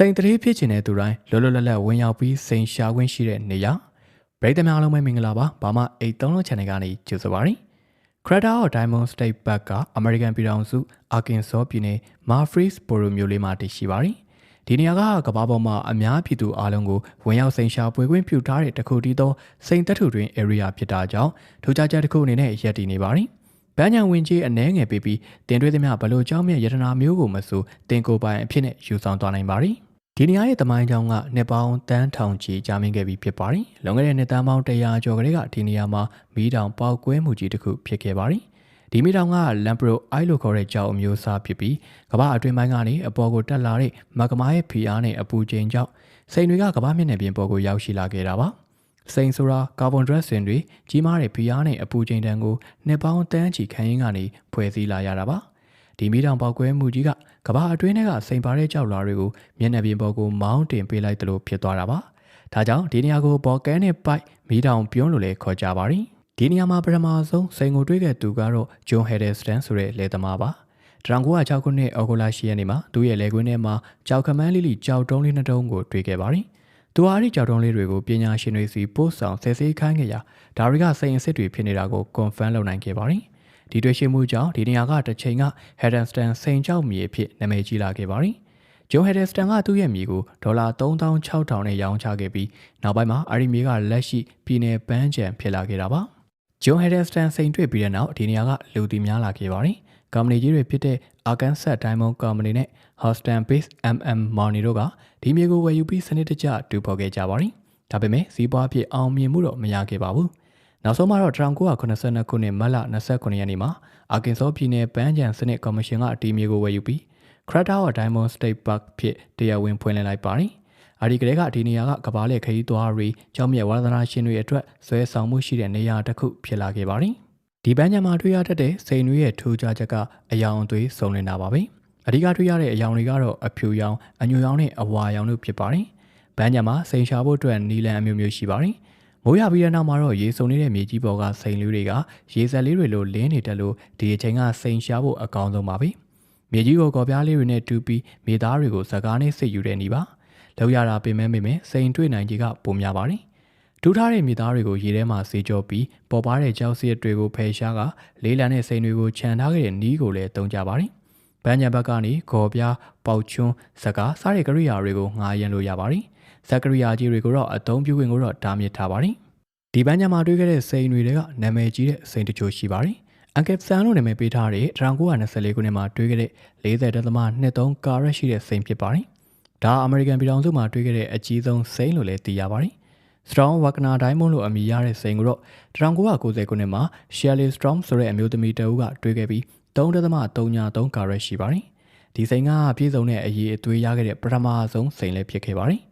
စိန်တရေဖြစ်ချင်တဲ့သူတိုင်းလောလောလတ်လတ်ဝင်ရောက်ပြီးစိန်ရှာခွင့်ရှိတဲ့နေရာပရိသတ်များအားလုံးပဲမင်္ဂလာပါဘာမှအိတ်သုံးလုံး channel ကနေကြိုဆိုပါရစေ Crater of Diamond State Park က American ပြည်ထောင်စု Arkansas ပြည်နယ် Murfreesboro မြို့လေးမှာတည်ရှိပါတယ်ဒီနေရာကကမ္ဘာပေါ်မှာအများပြည်သူအားလုံးကိုဝင်ရောက်စိန်ရှာပွေခွင့်ပြုထားတဲ့တစ်ခုတည်းသောစိန်သက်ထုတွင် area ဖြစ်တာကြောင့်ထူးခြားချက်တစ်ခုအနေနဲ့ရပ်တည်နေပါတယ်။ဗန်းညာဝင်ကြီးအနှဲငယ်ပေးပြီးတင်သွေးသမျှဘလို့เจ้าမြတ်ယတနာမျိုးကိုမဆိုတင်ကိုပိုင်အဖြစ်နဲ့ယူဆောင်သွားနိုင်ပါတယ်။ ဒီနေရာရဲ့တမိုင်းကြောင်းကနှစ်ပေါင်းတန်းထောင်ချီကြာမြင့်ခဲ့ပြီးဖြစ်ပါတယ်။လွန်ခဲ့တဲ့နှစ်တန်းပေါင်း100ကျော်ကလေးကဒီနေရာမှာမီးတောင်ပေါက်ကွဲမှုကြီးတစ်ခုဖြစ်ခဲ့ပါတယ်။ဒီမီတောင်ကလမ်ပရိုအိုက်လို့ခေါ်တဲ့ကြောင်အမျိုးအစားဖြစ်ပြီးကမ္ဘာအတွင်းပိုင်းကနေအပေါ်ကိုတက်လာတဲ့မကမားရဲ့ဖီအားနဲ့အပူချိန်ကြောင့်စိန်တွေကကမ္ဘာမျက်နှာပြင်ပေါ်ကိုရောက်ရှိလာခဲ့တာပါစိန်ဆိုတာကာဗွန်ဒရက်စင်တွေကြီးမားတဲ့ဖီအားနဲ့အပူချိန်တန်းကိုနှစ်ပေါင်းတန်းချီခံရင်းကနေဖွဲ့စည်းလာရတာပါ ဒီမီတောင်ပေါက်ကွဲမှုကြီးကကမ္ဘာအတွင်းထဲကစိန်ပါတဲ့ကြောက်လာတွေကိုမျက်နှာပြင်ပေါ်ကိုမောင်းတင်ပေးလိုက်သလိုဖြစ်သွားတာပါဒါကြောင့်ဒီနေရာကိုဘော်ကန်နဲ့ပိုက်မီတောင်ပြုံးလို့လည်းခေါ်ကြပါတယ်ဒီနေရာမှာပထမဆုံးစိန်ကိုတွေးခဲ့သူကတော့ဂျွန်ဟက်ဒယ်စတန်ဆိုတဲ့လေသမားပါ1906ခုနှစ်အော်ဂိုလာရှိရက်နေ့မှာသူ့ရဲ့လေကွင်းထဲမှာကြောက်ခမန်းလေးလီကြောက်တုံးလေးနှစ်တုံးကိုတွေ့ခဲ့ပါတယ်။သူဟာအဲ့ဒီကြောက်တုံးလေးတွေကိုပညာရှင်တွေစီပို့ဆောင်ဆယ်ဆေးခိုင်းခဲ့ရာဒါတွေကစိန်အစ်စ်တွေဖြစ်နေတာကို confirm လုပ်နိုင်ခဲ့ပါတယ်။ ဒီတွေ့ရှိမှုကြောင့်ဒီနေရာကတစ်ချိန်က Hedenston စိန်ကြောက်မြေဖြစ်နာမည်ကြီးလာခဲ့ပါတယ်။ဂျွန်ဟက်ဒယ်စတန်ကသူ့ရဲ့မြေကိုဒေါ်လာ3600နဲ့ရောင်းချခဲ့ပြီးနောက်ပိုင်းမှာအဲ့ဒီမြေကလက်ရှိပြည်내ပန်းချံဖြစ်လာခဲ့တာပါ။ဂျွန်ဟက်ဒယ်စတန်စိန်တွေ့ပြီးတဲ့နောက်ဒီနေရာကလူတီများလာခဲ့ပါတယ်။ကုမ္ပဏီကြီးတွေဖြစ်တဲ့ Arkansas Diamond Company နဲ့ Houston Based MM Money တို့ကဒီမြေကိုဝယ်ယူပြီးစနစ်တကျတူဖော်ခဲ့ကြပါတယ်။ဒါပေမဲ့စီးပွားဖြစ်အောင်မြင်မှုတော့မရခဲ့ပါဘူး။ နောက်ဆုံးမှာတော့1982ခုနှစ်မတ်လ29ရက်နေ့မှာ Arkansas ပြည်နယ်ပန်းချံစနစ်ကော်မရှင်ကအတီးမြေကိုဝယ်ယူပြီး Crater of Diamond State Park ဖြစ်တရားဝင်ဖွင့်လှစ်လိုက်ပါတယ်။အဲဒီကလေးကဒီနေရာကကဘာလက်ခရီးသွားတွေကျောင်းမြတ်ဝါသနာရှင်တွေအတွက်ဆွဲဆောင်မှုရှိတဲ့နေရာတစ်ခုဖြစ်လာခဲ့ပါတယ်။ဒီပန်းချံမှာတွေ့ရတတ်တဲ့စိန်တွေရဲ့ထူးခြားချက်ကအယောင်သွေးစုံလင်တာပါပဲ။အဓိကတွေ့ရတဲ့အယောင်တွေကတော့အဖြူရောင်အညိုရောင်နဲ့အဝါရောင်တို့ဖြစ်ပါတယ်။ပန်းချံမှာစိန်ရှာဖို့အတွက်နီလန်အမျိုးမျိုးရှိပါတယ်။ မိုးရပြီးတဲ့နောက်မှာတော့ရေစုံနေတဲ့မြေကြီးပေါ်ကစိန်လေးတွေကရေစက်လေးတွေလိုလင်းနေတယ်လို့ဒီအချိန်ကစိန်ရှာဖို့အကောင်းဆုံးပါပဲ။မြေကြီးကိုကော်ပြားလေးတွေနဲ့တူပြီးမြေသားတွေကိုစကားနဲ့စစ်ယူတဲ့နေပါ။လောက်ရတာပင်မဲမဲစိန်တွေ့နိုင်ကြီးကပုံများပါတယ်။ဒူးထားတဲ့မြေသားတွေကိုရေထဲမှာစေကြောပြီးပေါ်ပါတဲ့ကြောက်စရက်တွေကိုဖယ်ရှားကလေးလံတဲ့စိန်တွေကိုခြံထားခဲ့တဲ့နီးကိုလည်းတုံးကြပါတယ်။ဗန်းညံဘက်ကနေခေါ်ပြားပေါက်ချွန်းစကားစားတဲ့ကရိယာတွေကိုငှားရမ်းလို့ရပါတယ်။ ဇက်ကရိယာကြီးတွေကိုတော့အသုံးပြုခွင့်ကိုတော့ဒါမြစ်ထားပါတယ်။ဒီဗန်းညံမှာတွေ့ခဲ့တဲ့စိန်တွေကနာမည်ကြီးတဲ့စိန်တချို့ရှိပါတယ်။အန်ကက်ဆန်လို့နာမည်ပေးထားတဲ့1924ခုနှစ်မှာတွေ့ခဲ့တဲ့40.23ကာရက်ရှိတဲ့စိန်ဖြစ်ပါတယ်။ဒါအမေရိကန်ပြည်ထောင်စုမှာတွေ့ခဲ့တဲ့အကြီးဆုံးစိန်လို့လည်းသိရပါတယ်။ Strong Wagner Diamond လို့အမည်ရတဲ့စိန်ကိုတော့1990ခုနှစ်မှာ Shelley Strong ဆိုတဲ့အမျိုးသမီးတအုပ်ကတွေ့ခဲ့ပြီး3.33ကာရက်ရှိပါတယ်။ဒီစိန်ကပြည့်စုံတဲ့အရေးအသွေးရခဲ့တဲ့ပထမဆုံးစိန်လည်းဖြစ်ခဲ့ပါတယ်။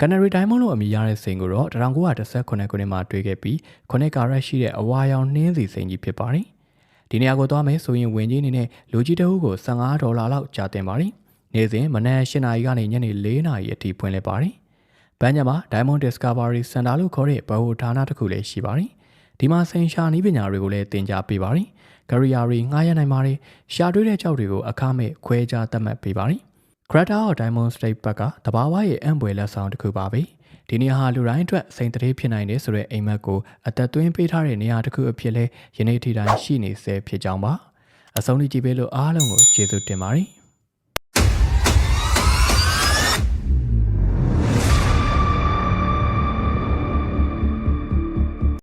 Canary Diamond လို့အမည်ရတဲ့စိန်ကိုတော့1918ခုနှစ်မှာတွေ့ခဲ့ပြီး9ကာရက်ရှိတဲ့အဝါရောင်နှင်းစီစိန်ကြီးဖြစ်ပါတယ်။ဒီနေရာကိုသွားမယ်ဆိုရင်ဝင်ကြီးအနေနဲ့လူကြီးတအုပ်ကို15ဒေါ်လာလောက်ကြာတင်ပါတယ်။နေ့စဉ်မနက်8နာရီကနေညနေ4နာရီအထိဖွင့်လှစ်ပါတယ်။ဘန်းညမှာ Diamond Discovery Center လို့ခေါ်တဲ့ဗဟိုဌာနတစ်ခုလည်းရှိပါတယ်။ဒီမှာစိန်ရှာနည်းပညာတွေကိုလည်းသင်ကြားပေးပါတယ်။ကရိယာတွေငှားရမ်းနိုင်ပါတယ်။ရှာတွေးတဲ့ကြောက်တွေကိုအခမဲ့ခွဲခြားသတ်မှတ်ပေးပါတယ်။ Crater of Diamond State Park ကတဘာဝရဲ့အံပွေလက်ဆောင်တစ်ခုပါပဲ။ဒီနေရာဟာလူတိုင်းအတွက်စိန်တရေဖြစ်နိုင်တယ်ဆိုတဲ့အိမ်မက်ကိုအသက်သွင်းပေးထားတဲ့နေရာတစ်ခုအဖြစ်လဲယနေ့ထိတိုင်းရှိနေဆဲဖြစ်ကြောင်းပါ။အဆုံးထိကြည့်ပေးလို့အားလုံးကိုကျေးဇူးတင်ပါတယ်။